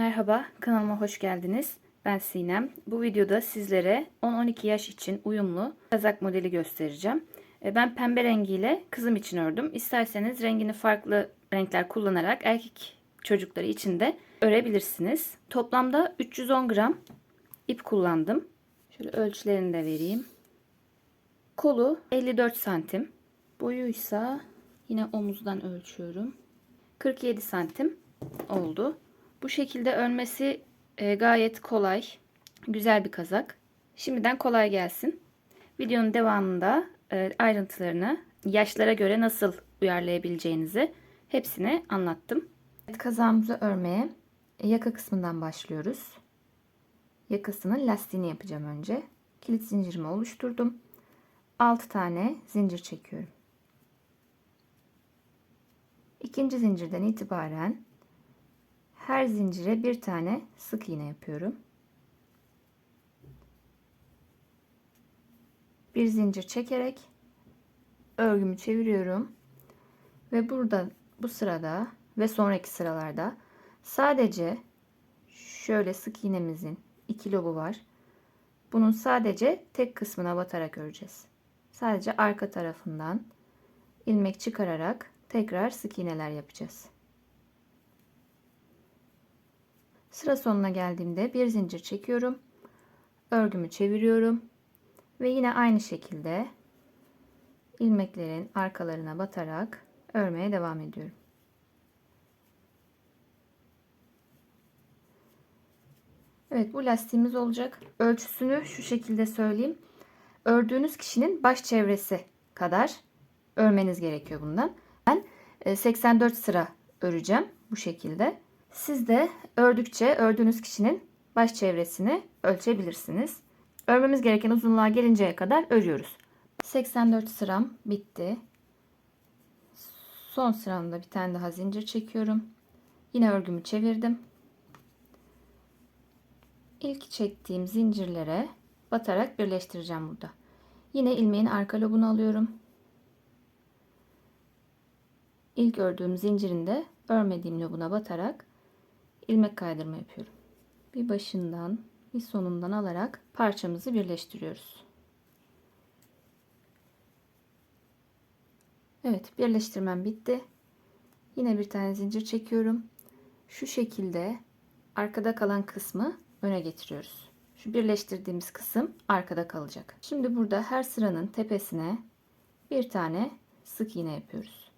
Merhaba, kanalıma hoş geldiniz. Ben Sinem. Bu videoda sizlere 10-12 yaş için uyumlu kazak modeli göstereceğim. E, Ben pembe rengiyle kızım için ördüm. İsterseniz rengini farklı renkler kullanarak erkek çocukları için de örebilirsiniz. Toplamda 310 gram ip kullandım. Şöyle ölçülerini de vereyim. Kolu 54 santim. Boyuysa yine omuzdan ölçüyorum. 47 santim oldu. Bu şekilde örmesi e, gayet kolay. Güzel bir kazak. Şimdiden kolay gelsin. Videonun devamında e, ayrıntılarını yaşlara göre nasıl uyarlayabileceğinizi hepsini anlattım. Evet, kazağımızı örmeye yaka kısmından başlıyoruz. Yakasının lastiğini yapacağım önce. Kilit zincirimi oluşturdum. 6 tane zincir çekiyorum. İkinci zincirden itibaren her zincire bir tane sık iğne yapıyorum. Bir zincir çekerek örgümü çeviriyorum. Ve burada bu sırada ve sonraki sıralarda sadece şöyle sık iğnemizin iki lobu var. Bunun sadece tek kısmına batarak öreceğiz. Sadece arka tarafından ilmek çıkararak tekrar sık iğneler yapacağız. Sıra sonuna geldiğimde bir zincir çekiyorum. Örgümü çeviriyorum. Ve yine aynı şekilde ilmeklerin arkalarına batarak örmeye devam ediyorum. Evet bu lastiğimiz olacak. Ölçüsünü şu şekilde söyleyeyim. Ördüğünüz kişinin baş çevresi kadar örmeniz gerekiyor bundan. Ben 84 sıra öreceğim bu şekilde. Siz de ördükçe ördüğünüz kişinin baş çevresini ölçebilirsiniz. Örmemiz gereken uzunluğa gelinceye kadar örüyoruz. 84 sıram bitti. Son sıramda bir tane daha zincir çekiyorum. Yine örgümü çevirdim. İlk çektiğim zincirlere batarak birleştireceğim burada. Yine ilmeğin arka lobunu alıyorum. İlk ördüğüm zincirin de örmediğim lobuna batarak ilmek kaydırma yapıyorum. Bir başından bir sonundan alarak parçamızı birleştiriyoruz. Evet birleştirmem bitti. Yine bir tane zincir çekiyorum. Şu şekilde arkada kalan kısmı öne getiriyoruz. Şu birleştirdiğimiz kısım arkada kalacak. Şimdi burada her sıranın tepesine bir tane sık iğne yapıyoruz.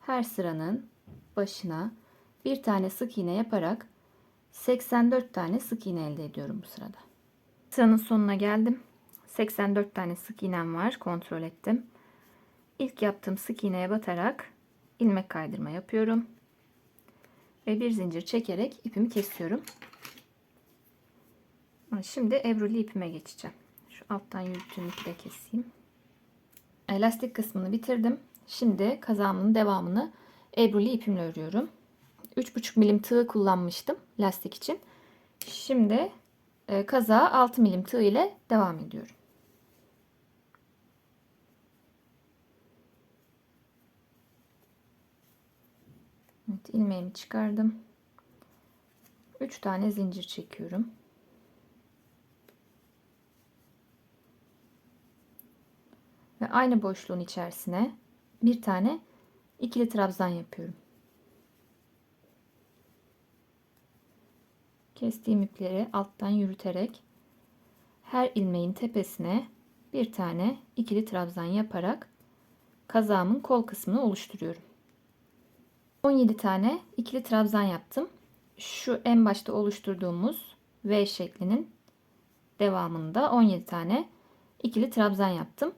Her sıranın başına bir tane sık iğne yaparak 84 tane sık iğne elde ediyorum bu sırada. Sıranın sonuna geldim. 84 tane sık iğnem var. Kontrol ettim. İlk yaptığım sık iğneye batarak ilmek kaydırma yapıyorum. Ve bir zincir çekerek ipimi kesiyorum. Şimdi ebruli ipime geçeceğim. Şu alttan yürüttüğüm ipi de keseyim. Lastik kısmını bitirdim. Şimdi kazağımın devamını ebruli ipimle örüyorum. 3,5 milim tığ kullanmıştım lastik için. Şimdi e, kazağa 6 milim tığ ile devam ediyorum. Evet, ilmeğimi çıkardım. 3 tane zincir çekiyorum. Ve aynı boşluğun içerisine bir tane ikili trabzan yapıyorum. Kestiğim ipleri alttan yürüterek her ilmeğin tepesine bir tane ikili trabzan yaparak kazağımın kol kısmını oluşturuyorum. 17 tane ikili trabzan yaptım. Şu en başta oluşturduğumuz V şeklinin devamında 17 tane ikili trabzan yaptım.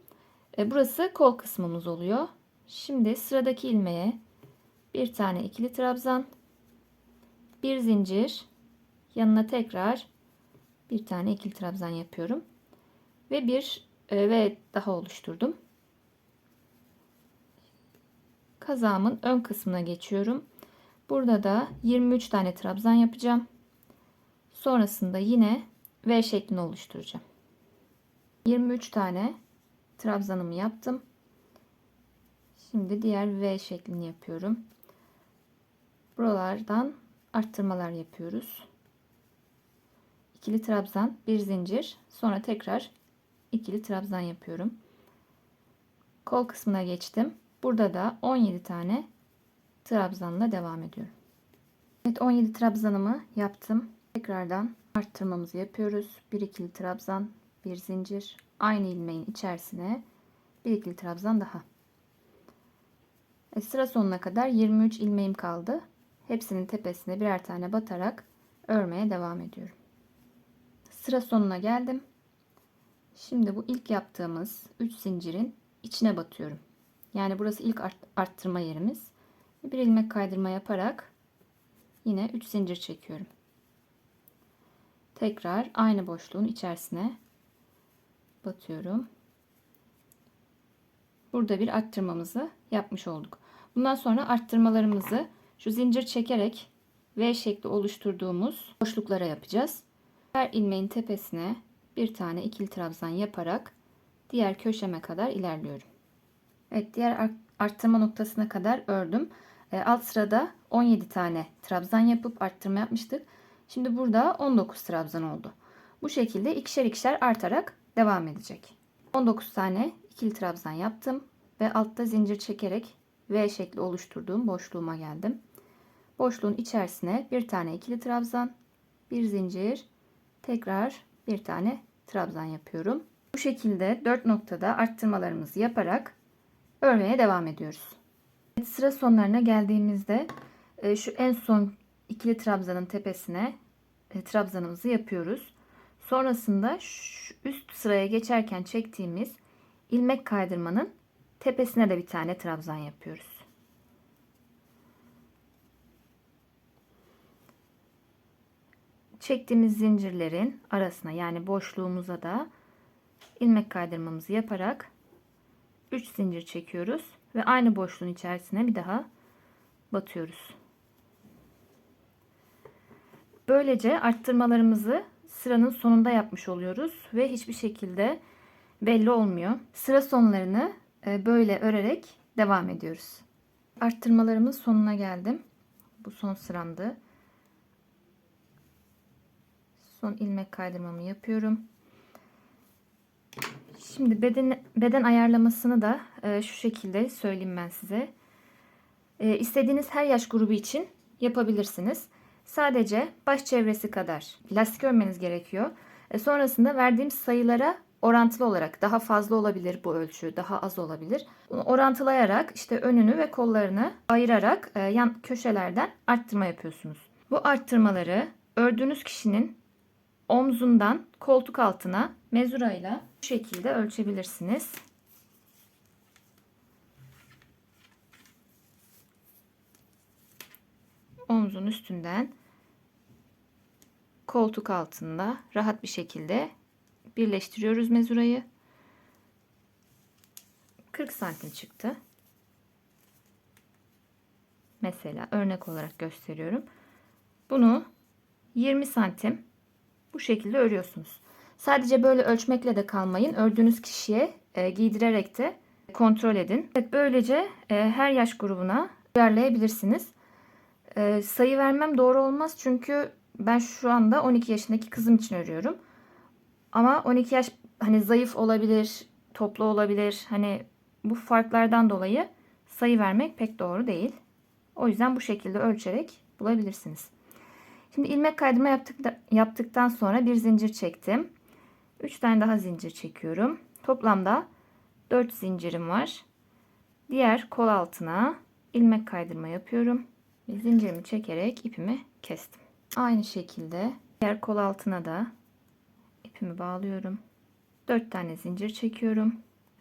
E, burası kol kısmımız oluyor. Şimdi sıradaki ilmeğe bir tane ikili trabzan, bir zincir, yanına tekrar bir tane ikili trabzan yapıyorum ve bir e, ve daha oluşturdum. Kazağımın ön kısmına geçiyorum. Burada da 23 tane trabzan yapacağım. Sonrasında yine V şeklini oluşturacağım. 23 tane trabzanımı yaptım. Şimdi diğer V şeklini yapıyorum. Buralardan arttırmalar yapıyoruz. İkili trabzan, bir zincir, sonra tekrar ikili trabzan yapıyorum. Kol kısmına geçtim. Burada da 17 tane trabzanla devam ediyorum. Evet 17 trabzanımı yaptım. Tekrardan arttırmamızı yapıyoruz. Bir ikili trabzan, bir zincir, aynı ilmeğin içerisine bir ikili trabzan daha. E, sıra sonuna kadar 23 ilmeğim kaldı. Hepsinin tepesine birer tane batarak örmeye devam ediyorum. Sıra sonuna geldim. Şimdi bu ilk yaptığımız 3 zincirin içine batıyorum. Yani burası ilk art arttırma yerimiz. Bir ilmek kaydırma yaparak yine 3 zincir çekiyorum. Tekrar aynı boşluğun içerisine batıyorum. Burada bir arttırmamızı yapmış olduk. Bundan sonra arttırmalarımızı şu zincir çekerek V şekli oluşturduğumuz boşluklara yapacağız. Her ilmeğin tepesine bir tane ikili trabzan yaparak diğer köşeme kadar ilerliyorum. Evet diğer arttırma noktasına kadar ördüm. E, alt sırada 17 tane trabzan yapıp arttırma yapmıştık. Şimdi burada 19 trabzan oldu. Bu şekilde ikişer ikişer artarak devam edecek. 19 tane ikili trabzan yaptım ve altta zincir çekerek V şekli oluşturduğum boşluğuma geldim. Boşluğun içerisine bir tane ikili trabzan, bir zincir, tekrar bir tane trabzan yapıyorum. Bu şekilde 4 noktada arttırmalarımızı yaparak örmeye devam ediyoruz. Sıra sonlarına geldiğimizde e, şu en son ikili trabzanın tepesine e, trabzanımızı yapıyoruz. Sonrasında şu üst sıraya geçerken çektiğimiz ilmek kaydırmanın tepesine de bir tane trabzan yapıyoruz. Çektiğimiz zincirlerin arasına yani boşluğumuza da ilmek kaydırmamızı yaparak 3 zincir çekiyoruz ve aynı boşluğun içerisine bir daha batıyoruz. Böylece arttırmalarımızı sıranın sonunda yapmış oluyoruz ve hiçbir şekilde belli olmuyor. Sıra sonlarını e, böyle örerek devam ediyoruz. Arttırmalarımın sonuna geldim. Bu son sıramdı. Son ilmek kaydırmamı yapıyorum. Şimdi beden, beden ayarlamasını da e, şu şekilde söyleyeyim ben size. E, istediğiniz her yaş grubu için yapabilirsiniz. Sadece baş çevresi kadar lastik örmeniz gerekiyor. E, sonrasında verdiğim sayılara orantılı olarak daha fazla olabilir bu ölçü, daha az olabilir. Bunu orantılayarak işte önünü ve kollarını ayırarak e, yan köşelerden arttırma yapıyorsunuz. Bu arttırmaları ördüğünüz kişinin omzundan koltuk altına mezurayla bu şekilde ölçebilirsiniz. Omzun üstünden koltuk altında rahat bir şekilde birleştiriyoruz mezurayı. 40 santim çıktı. Mesela örnek olarak gösteriyorum. Bunu 20 santim bu şekilde örüyorsunuz. Sadece böyle ölçmekle de kalmayın. Ördüğünüz kişiye e, giydirerek de kontrol edin. Evet, böylece e, her yaş grubuna uyarlayabilirsiniz. E, sayı vermem doğru olmaz çünkü ben şu anda 12 yaşındaki kızım için örüyorum. Ama 12 yaş hani zayıf olabilir, toplu olabilir. Hani bu farklardan dolayı sayı vermek pek doğru değil. O yüzden bu şekilde ölçerek bulabilirsiniz. Şimdi ilmek kaydırma yaptık, yaptıktan sonra bir zincir çektim. 3 tane daha zincir çekiyorum. Toplamda 4 zincirim var. Diğer kol altına ilmek kaydırma yapıyorum. Ve zincirimi çekerek ipimi kestim. Aynı şekilde diğer kol altına da ipimi bağlıyorum. 4 tane zincir çekiyorum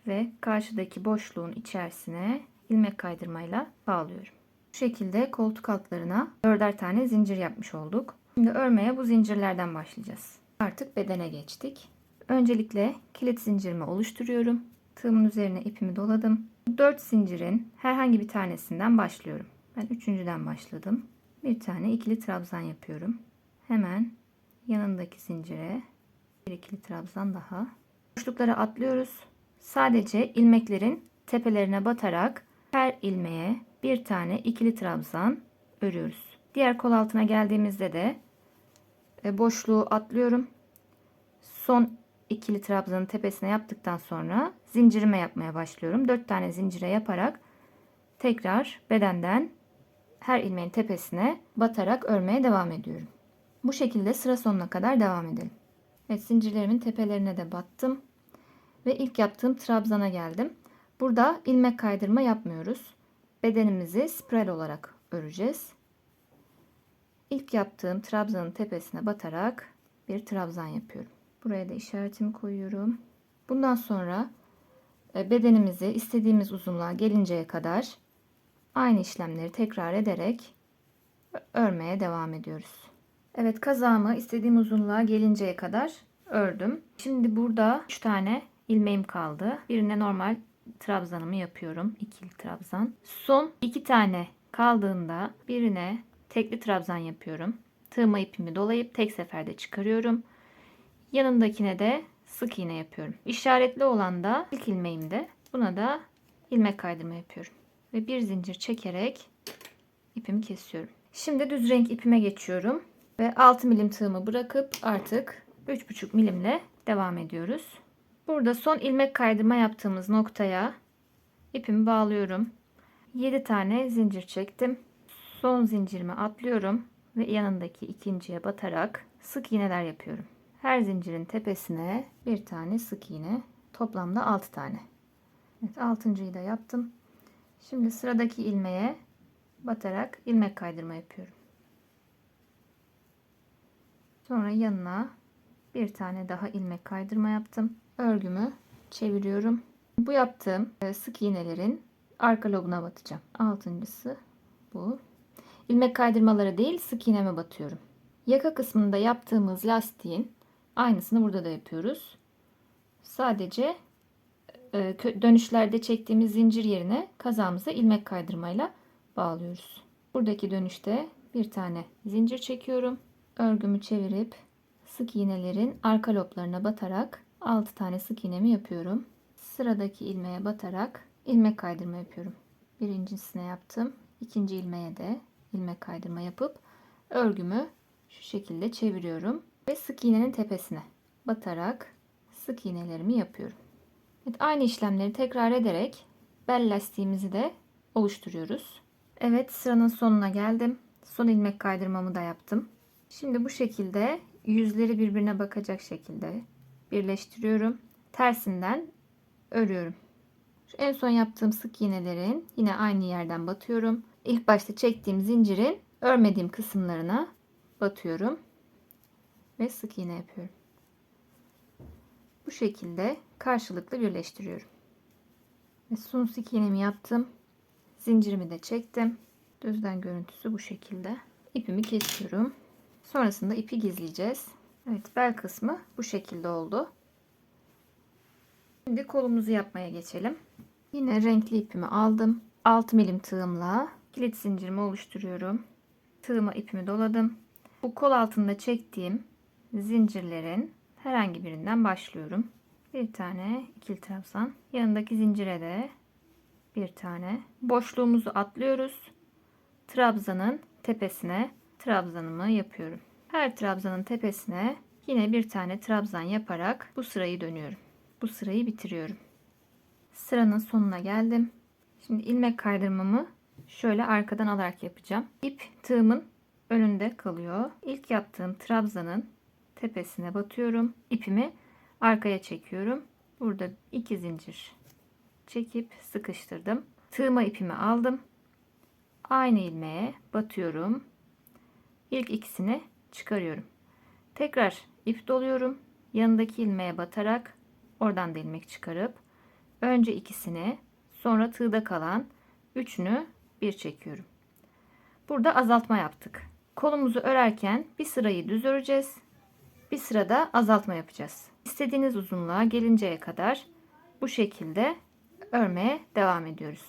ve karşıdaki boşluğun içerisine ilmek kaydırmayla bağlıyorum. Şekilde koltuk altlarına 4'er tane zincir yapmış olduk. Şimdi örmeye bu zincirlerden başlayacağız. Artık bedene geçtik. Öncelikle kilit zincirimi oluşturuyorum. Tığımın üzerine ipimi doladım. 4 zincirin herhangi bir tanesinden başlıyorum. Ben üçüncüden başladım. Bir tane ikili trabzan yapıyorum. Hemen yanındaki zincire bir ikili trabzan daha. Boşluklara atlıyoruz. Sadece ilmeklerin tepelerine batarak her ilmeğe bir tane ikili trabzan örüyoruz. Diğer kol altına geldiğimizde de e, boşluğu atlıyorum. Son ikili trabzanın tepesine yaptıktan sonra zincirime yapmaya başlıyorum. 4 tane zincire yaparak tekrar bedenden her ilmeğin tepesine batarak örmeye devam ediyorum. Bu şekilde sıra sonuna kadar devam edelim. Evet zincirlerimin tepelerine de battım. Ve ilk yaptığım trabzana geldim. Burada ilmek kaydırma yapmıyoruz. Bedenimizi spiral olarak öreceğiz. İlk yaptığım trabzanın tepesine batarak bir trabzan yapıyorum. Buraya da işaretimi koyuyorum. Bundan sonra e, bedenimizi istediğimiz uzunluğa gelinceye kadar aynı işlemleri tekrar ederek örmeye devam ediyoruz. Evet kazağımı istediğim uzunluğa gelinceye kadar ördüm. Şimdi burada 3 tane ilmeğim kaldı. Birine normal trabzanımı yapıyorum. İkili trabzan. Son 2 tane kaldığında birine tekli trabzan yapıyorum. Tığma ipimi dolayıp tek seferde çıkarıyorum. Yanındakine de sık iğne yapıyorum. İşaretli olan da ilk ilmeğimde. Buna da ilmek kaydırma yapıyorum. Ve bir zincir çekerek ipimi kesiyorum. Şimdi düz renk ipime geçiyorum. Ve 6 milim tığımı bırakıp artık 3,5 milimle devam ediyoruz. Burada son ilmek kaydırma yaptığımız noktaya ipimi bağlıyorum. 7 tane zincir çektim. Son zincirimi atlıyorum ve yanındaki ikinciye batarak sık iğneler yapıyorum. Her zincirin tepesine bir tane sık iğne. Toplamda 6 tane. Evet, altıncıyı da yaptım. Şimdi sıradaki ilmeğe batarak ilmek kaydırma yapıyorum. Sonra yanına bir tane daha ilmek kaydırma yaptım. Örgümü çeviriyorum. Bu yaptığım e, sık iğnelerin arka lobuna batacağım. Altıncısı bu. İlmek kaydırmaları değil sık iğneme batıyorum. Yaka kısmında yaptığımız lastiğin aynısını burada da yapıyoruz. Sadece e, dönüşlerde çektiğimiz zincir yerine kazağımıza ilmek kaydırmayla bağlıyoruz. Buradaki dönüşte bir tane zincir çekiyorum. Örgümü çevirip sık iğnelerin arka loblarına batarak 6 tane sık iğnemi yapıyorum. Sıradaki ilmeğe batarak ilmek kaydırma yapıyorum. Birincisine yaptım. İkinci ilmeğe de ilmek kaydırma yapıp örgümü şu şekilde çeviriyorum ve sık iğnenin tepesine batarak sık iğnelerimi yapıyorum. Evet, aynı işlemleri tekrar ederek bel lastiğimizi de oluşturuyoruz. Evet sıranın sonuna geldim. Son ilmek kaydırmamı da yaptım. Şimdi bu şekilde yüzleri birbirine bakacak şekilde birleştiriyorum. Tersinden örüyorum. Şu en son yaptığım sık iğnelerin yine aynı yerden batıyorum. İlk başta çektiğim zincirin örmediğim kısımlarına batıyorum ve sık iğne yapıyorum. Bu şekilde karşılıklı birleştiriyorum. Ve son sık iğnemi yaptım. Zincirimi de çektim. Düzden görüntüsü bu şekilde. İpimi kesiyorum. Sonrasında ipi gizleyeceğiz. Evet bel kısmı bu şekilde oldu. Şimdi kolumuzu yapmaya geçelim. Yine renkli ipimi aldım. 6 milim tığımla kilit zincirimi oluşturuyorum. Tığıma ipimi doladım. Bu kol altında çektiğim zincirlerin herhangi birinden başlıyorum. Bir tane ikili trabzan. Yanındaki zincire de bir tane. Boşluğumuzu atlıyoruz. Trabzanın tepesine trabzanımı yapıyorum. Her trabzanın tepesine yine bir tane trabzan yaparak bu sırayı dönüyorum. Bu sırayı bitiriyorum. Sıranın sonuna geldim. Şimdi ilmek kaydırmamı şöyle arkadan alarak yapacağım. İp tığımın önünde kalıyor. İlk yaptığım trabzanın tepesine batıyorum. İpimi arkaya çekiyorum. Burada iki zincir çekip sıkıştırdım. Tığıma ipimi aldım. Aynı ilmeğe batıyorum. İlk ikisini çıkarıyorum. Tekrar ip doluyorum. Yanındaki ilmeğe batarak oradan da ilmek çıkarıp önce ikisini sonra tığda kalan üçünü bir çekiyorum. Burada azaltma yaptık. Kolumuzu örerken bir sırayı düz öreceğiz. Bir sırada azaltma yapacağız. İstediğiniz uzunluğa gelinceye kadar bu şekilde örmeye devam ediyoruz.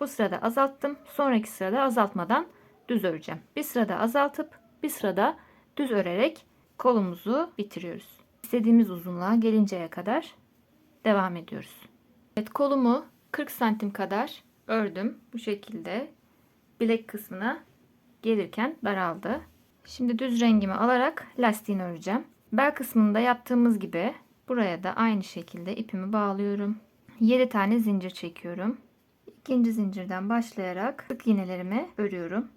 Bu sırada azalttım. Sonraki sırada azaltmadan düz öreceğim. Bir sırada azaltıp bir sırada düz örerek kolumuzu bitiriyoruz. İstediğimiz uzunluğa gelinceye kadar devam ediyoruz. Evet kolumu 40 santim kadar ördüm. Bu şekilde bilek kısmına gelirken daraldı. Şimdi düz rengimi alarak lastiğini öreceğim. Bel kısmında yaptığımız gibi buraya da aynı şekilde ipimi bağlıyorum. 7 tane zincir çekiyorum. İkinci zincirden başlayarak sık iğnelerimi örüyorum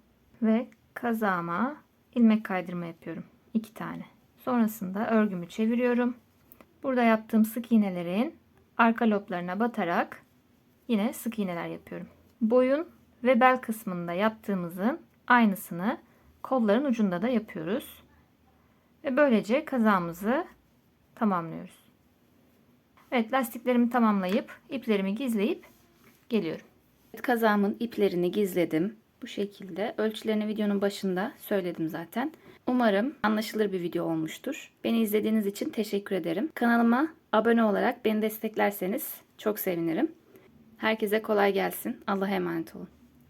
ve kazağıma ilmek kaydırma yapıyorum. 2 tane. Sonrasında örgümü çeviriyorum. Burada yaptığım sık iğnelerin arka loblarına batarak yine sık iğneler yapıyorum. Boyun ve bel kısmında yaptığımızın aynısını kolların ucunda da yapıyoruz. Ve böylece kazağımızı tamamlıyoruz. Evet lastiklerimi tamamlayıp iplerimi gizleyip geliyorum. Kazağımın iplerini gizledim. Bu şekilde ölçülerini videonun başında söyledim zaten. Umarım anlaşılır bir video olmuştur. Beni izlediğiniz için teşekkür ederim. Kanalıma abone olarak beni desteklerseniz çok sevinirim. Herkese kolay gelsin. Allah'a emanet olun.